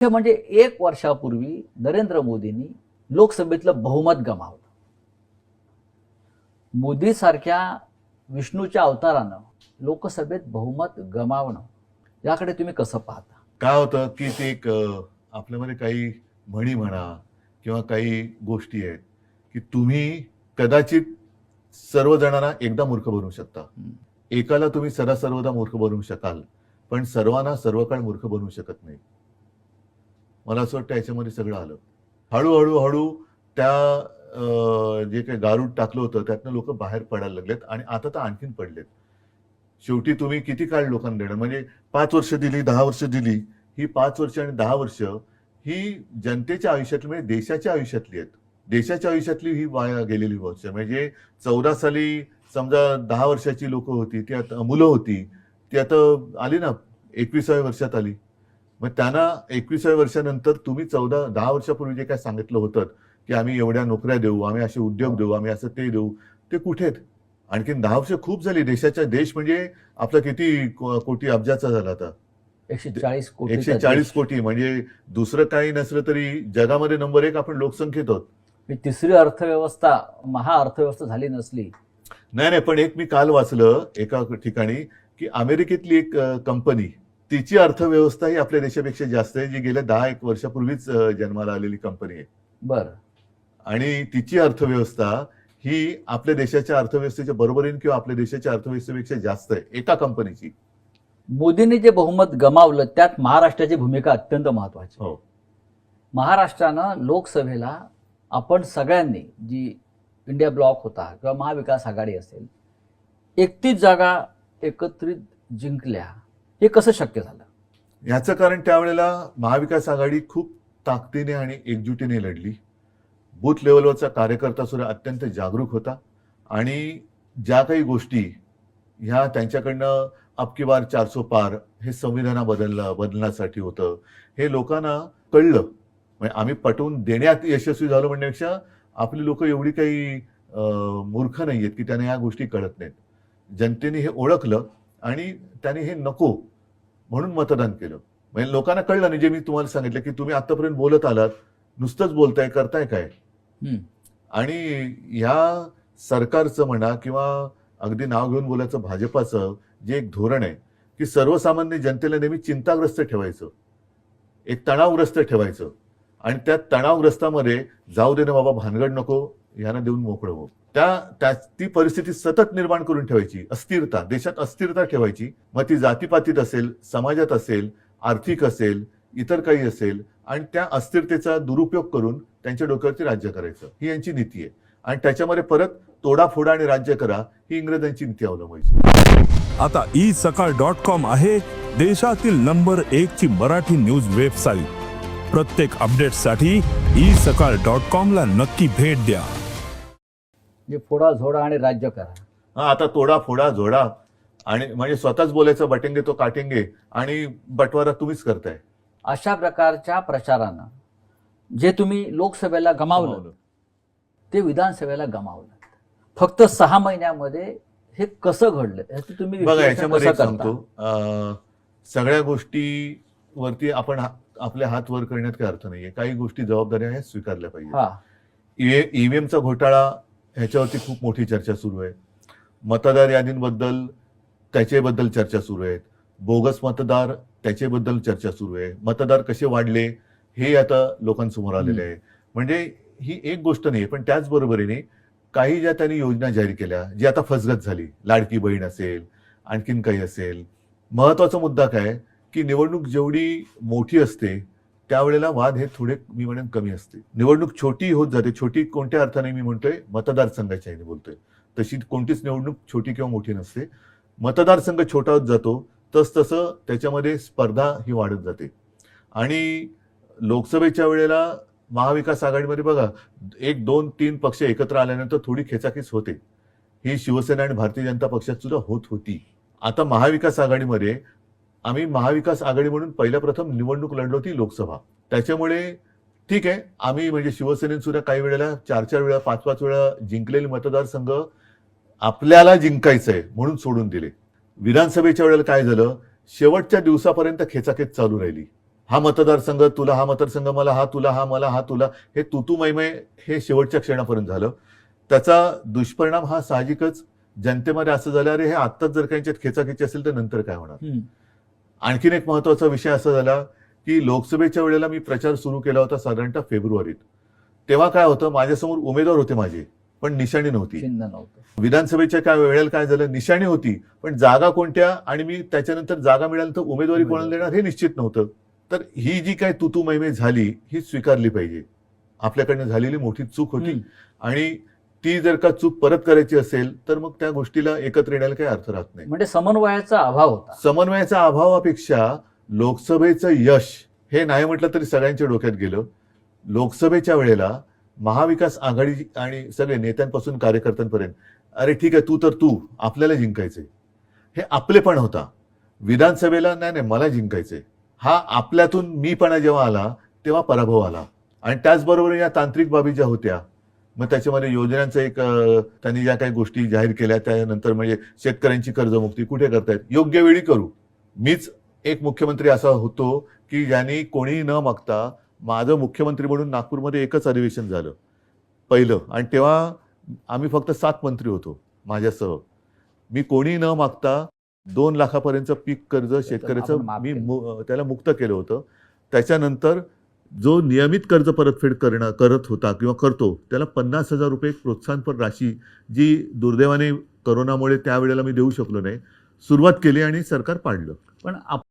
मुख्य म्हणजे एक वर्षापूर्वी नरेंद्र मोदींनी लोकसभेतलं बहुमत गमावलं. मोदी सारख्या विष्णूच्या अवतारानं लोकसभेत बहुमत गमावणं याकडे तुम्ही कसं पाहता? काय होतं की ते एक आपल्यामध्ये काही म्हणी म्हणा किंवा काही गोष्टी आहेत की तुम्ही कदाचित सर्वजणांना एकदा मूर्ख बनवू शकता. एकाला तुम्ही सदा सर्वदा मूर्ख बनवू शकाल पण सर्वांना सर्व काळ मूर्ख बनवू शकत नाही. मला असं वाटतं याच्यामध्ये सगळं आलं. हळूहळू हळू त्या जे काही गारूड टाकलं होतं त्यातनं लोक बाहेर पडायला लागलेत आणि आता तर आणखीन पडलेत. शेवटी तुम्ही किती काळ लोकांना देणार? म्हणजे पाच वर्ष दिली दहा वर्ष दिली ही पाच वर्ष आणि दहा वर्ष ही जनतेच्या आयुष्यातली म्हणजे देशाच्या आयुष्यातली आहेत. देशाच्या आयुष्यातली ही वाया गेलेली वर्ष म्हणजे चौदा साली समजा दहा वर्षाची लोक होती ती आता मुलं होती ती आता आली ना एकविसाव्या वर्षात आली. मग त्यांना एकविसाव्या वर्षानंतर तुम्ही चौदा दहा वर्षापूर्वी जे काय सांगितलं होतं की आम्ही एवढ्या नोकऱ्या देऊ आम्ही असे उद्योग देऊ आम्ही असं ते देऊ ते कुठे आहेत? आणखीन दहा वर्ष खूप झाली. देशाचा देश म्हणजे आपला किती कोटी अब्जाचा झाला आता? एकशे चाळीस कोटी एकशे चाळीस कोटी. म्हणजे दुसरं काही नसलं तरी जगामध्ये नंबर एक आपण लोकसंख्येत आहोत. तिसरी अर्थव्यवस्था महाअर्थव्यवस्था झाली नसली. नाही नाही पण एक मी काल वाचलं एका ठिकाणी की अमेरिकेतली एक कंपनी तिची अर्थव्यवस्था ही आपल्या देशापेक्षा जास्त आहे जी गेल्या दहा एक वर्षापूर्वीच जन्माला आलेली कंपनी आहे. बरं. आणि तिची अर्थव्यवस्था ही आपल्या देशाच्या अर्थव्यवस्थेच्या बरोबरीने किंवा आपल्या देशाच्या अर्थव्यवस्थेपेक्षा जास्त आहे एका कंपनीची मोदींनी जे बहुमत गमावलं त्यात महाराष्ट्राची भूमिका अत्यंत महत्वाची हो. महाराष्ट्रानं लोकसभेला आपण सगळ्यांनी जी इंडिया ब्लॉक होता किंवा महाविकास आघाडी असेल एकतीस जागा एकत्रित जिंकल्या. हे कसं शक्य झालं? याचं कारण त्यावेळेला महाविकास आघाडी खूप ताकदीने आणि एकजुटीने लढली. बूथ लेवलवरचा कार्यकर्ता सुद्धा अत्यंत जागरूक होता आणि ज्या काही गोष्टी ह्या त्यांच्याकडनं अबकी बार चारसो पार हे संविधाना बदललं बदलण्यासाठी होतं हे लोकांना कळलं. म्हणजे आम्ही पटवून देण्यात यशस्वी झालो म्हणण्यापेक्षा आपली लोक एवढी काही मूर्ख नाही आहेत की त्यांना या गोष्टी कळत नाहीत. जनतेने हे ओळखलं. आणि त्यांनी हे नको म्हणून मतदान केलं. म्हणजे लोकांना कळलं नाही जे मी तुम्हाला सांगितलं की तुम्ही आतापर्यंत बोलत आलात नुसतंच बोलताय करताय काय. आणि ह्या सरकारचं म्हणा किंवा अगदी नाव घेऊन बोलायचं भाजपाचं जे एक धोरण आहे की सर्वसामान्य जनतेला नेहमी चिंताग्रस्त ठेवायचं. एक तणावग्रस्त ठेवायचं. आणि त्या तणावग्रस्तामध्ये जाऊ दे ना बाबा भानगड नको यांना देऊन मोकळं हो. त्या त्या ती परिस्थिती सतत निर्माण करून ठेवायची. अस्थिरता देशात अस्थिरता ठेवायची. मग ती जातीपातीत असेल समाजात असेल आर्थिक असेल इतर काही असेल आणि त्या अस्थिरतेचा दुरुपयोग करून त्यांच्या डोक्यावरती राज्य करायचं. ही यांची नीती आहे. आणि त्याच्यामध्ये परत तोडाफोडा आणि राज्य करा ही इंग्रजांची नीती अवलंबायची. आता ई सकाळ डॉट कॉम आहे देशातील नंबर एक ची मराठी न्यूज वेबसाईट. प्रत्येक अपडेटसाठी ई सकाळ डॉट कॉम ला नक्की भेट द्या. जे फोडा झोडा आणि राज्य करा. हा आता तोडा फोडा जोडा आणि म्हणजे स्वतःच बोलायचं बटेंगे तो काटेंगे आणि बटवारा तुम्हीच करताय. अशा प्रकारच्या प्रचारानं जे तुम्ही लोकसभेला गमावलं ते विधानसभेला गमावलं. फक्त सहा महिन्यामध्ये हे कसं घडलं? ह्याचं तुम्ही बघा विश्लेषण याच्यामध्ये एक सांगतो. अं, सगळ्या गोष्टीवरती आपण हा- आपले हात वर करण्यात काही अर्थ नाहीये. काही गोष्टी जबाबदाऱ्या स्वीकारल्या पाहिजे हा. ईव्हीएमचा घोटाळा ह्याच्यावरती खूप मोठी चर्चा सुरू आहे. मतदार यादींबद्दल त्याच्याबद्दल चर्चा सुरू आहेत. बोगस मतदार त्याच्याबद्दल चर्चा सुरू आहे. मतदार कसे वाढले हे आता लोकांसमोर आलेले आहे. म्हणजे ही एक गोष्ट नाही पण त्याचबरोबरीने काही ज्या त्यांनी योजना जाहीर केल्या जी आता फसगत झाली. लाडकी बहीण असेल आणखीन काही असेल. महत्त्वाचा मुद्दा काय की निवडणूक जेवढी मोठी असते त्यावेळेला वाद हे थोडे मी म्हणेन कमी असते. निवडणूक छोटी होत जाते. छोटी कोणत्या अर्थाने मी म्हणतोय? मतदारसंघाच्या ह्याने बोलतोय. तशी कोणतीच निवडणूक छोटी किंवा मोठी नसते. मतदारसंघ छोटा होत जातो. तस तसं त्याच्यामध्ये स्पर्धा ही वाढत जाते. आणि लोकसभेच्या वेळेला महाविकास आघाडीमध्ये बघा एक दोन तीन पक्ष एकत्र आल्यानंतर थोडी खेचाखेच होते. ही शिवसेना आणि भारतीय जनता पक्षात सुद्धा होत होती. आता महाविकास आघाडीमध्ये आम्ही महाविकास आघाडी म्हणून पहिल्या प्रथम निवडणूक लढलो होती लोकसभा. त्याच्यामुळे ठीक आहे आम्ही म्हणजे शिवसेनेत सुद्धा काही वेळेला चार चार वेळा पाच पाच वेळा जिंकलेले मतदारसंघ आपल्याला जिंकायचंय म्हणून सोडून दिले. विधानसभेच्या वेळेला काय झालं शेवटच्या दिवसापर्यंत खेचाखेच चालू राहिली. हा मतदारसंघ तुला हा मतदारसंघ मला हा तुला हा मला हा तुला हे तुतू मैमय हे शेवटच्या क्षणापर्यंत झालं. त्याचा दुष्परिणाम हा साहजिकच जनतेमध्ये असं झालं अरे हे आत्ताच जर काही यांच्यात खेचाखेची असेल तर नंतर काय होणार? आणखीन एक महत्त्वाचा विषय असा झाला की लोकसभेच्या वेळेला मी प्रचार सुरू केला होता साधारणतः फेब्रुवारीत. तेव्हा काय होतं? माझ्यासमोर उमेदवार होते माझे पण निशाणी नव्हती. विधानसभेच्या काय वेळेला काय झालं? निशाणी होती पण जागा कोणत्या आणि मी त्याच्यानंतर जागा मिळाल्यानंतर उमेदवारी कोणाला देणार हे निश्चित नव्हतं. तर ही जी काय तुतू मैमे झाली ही स्वीकारली पाहिजे. आपल्याकडनं झालेली मोठी चूक होती. आणि ती जर का चूक परत करायची असेल तर मग त्या गोष्टीला एकत्र येण्याला काही अर्थ राहत नाही. म्हणजे समन्वयाचा अभाव होता. समन्वयाच्या अभावापेक्षा लोकसभेचं यश हे नाही म्हटलं तरी सगळ्यांच्या डोक्यात गेलं. लोकसभेच्या वेळेला महाविकास आघाडी आणि सगळे नेत्यांपासून कार्यकर्त्यांपर्यंत अरे ठीक आहे तू तर तू आपल्याला जिंकायचंय. हे आपलेपण होता. विधानसभेला नाही नाही मला जिंकायचंय. हा आपल्यातून मीपणा जेव्हा आला तेव्हा पराभव आला. आणि त्याचबरोबर या तांत्रिक बाबी ज्या होत्या मग त्याच्यामध्ये योजनांचं एक त्यांनी ज्या काही गोष्टी जाहीर केल्या त्यानंतर म्हणजे शेतकऱ्यांची कर्जमुक्ती कुठे करतायत? योग्य वेळी करू. मीच एक मुख्यमंत्री असा होतो की ज्यांनी कोणीही न मागता माझं मुख्यमंत्री म्हणून नागपूरमध्ये एकच अधिवेशन झालं. पहिलं. आणि तेव्हा आम्ही फक्त सात मंत्री होतो माझ्यासह. मी कोणी न मागता दोन लाखापर्यंतचं पीक कर्ज शेतकऱ्याचं. मु- त्याला मुक्त केलं होतं. त्याच्यानंतर जो नियमित कर्ज परतफेड करणं करत होता किंवा करतो त्याला पन्नास हजार रुपये प्रोत्साहनपर राशी जी दुर्दैवाने करोनामुळे त्यावेळेला मी देऊ शकलो नाही सुरुवात केली आणि सरकार पाडलं. पण आप-